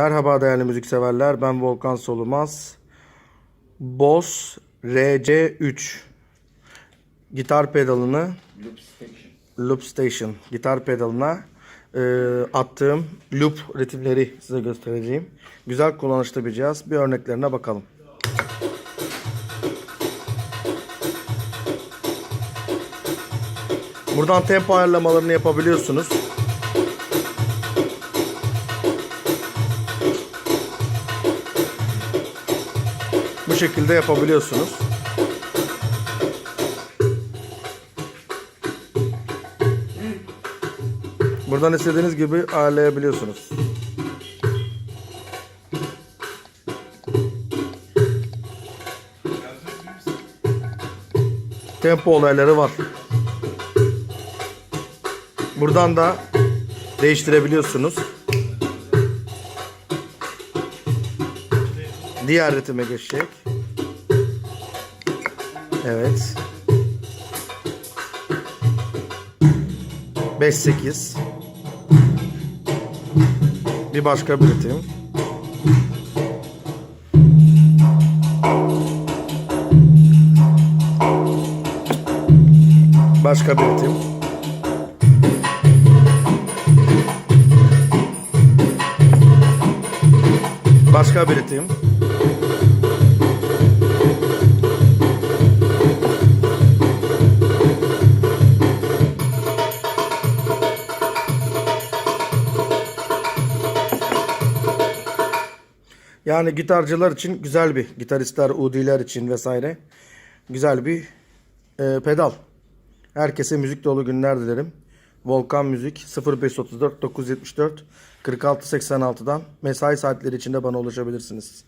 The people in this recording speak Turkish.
Merhaba değerli müzikseverler. Ben Volkan Solumaz. Boss RC3 gitar pedalını Loop Station. Loop Station gitar pedalına e, attığım loop ritimleri size göstereceğim. Güzel kullanışlı bir cihaz. Bir örneklerine bakalım. Buradan tempo ayarlamalarını yapabiliyorsunuz. Bu şekilde yapabiliyorsunuz. Buradan istediğiniz gibi ayarlayabiliyorsunuz. Tempo olayları var. Buradan da değiştirebiliyorsunuz. Diğer ritme geçecek. Evet. 5 8 Bir başka bir ritim. Başka bir ritim. Başka bir ritim. Yani gitarcılar için güzel bir, gitaristler, udiler için vesaire güzel bir e, pedal. Herkese müzik dolu günler dilerim. Volkan Müzik 0534 974 4686'dan mesai saatleri içinde bana ulaşabilirsiniz.